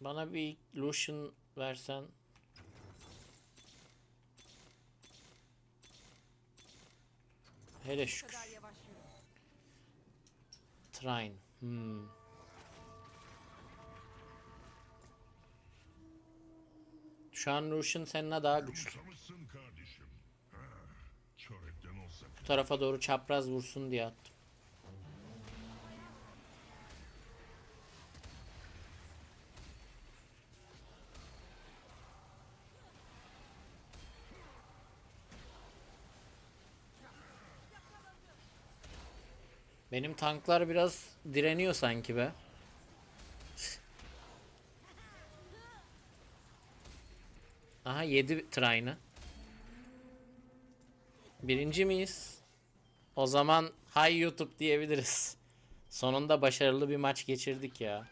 Bana bir Lucian versen. Hele şükür. kadar yavaş yürü. Trine. Hmm. Şu an Lucian seninle daha güçlü. Bu tarafa doğru çapraz vursun diye attım. Benim tanklar biraz direniyor sanki be. Aha yedi Trine'ı. Birinci miyiz? O zaman hay YouTube diyebiliriz. Sonunda başarılı bir maç geçirdik ya.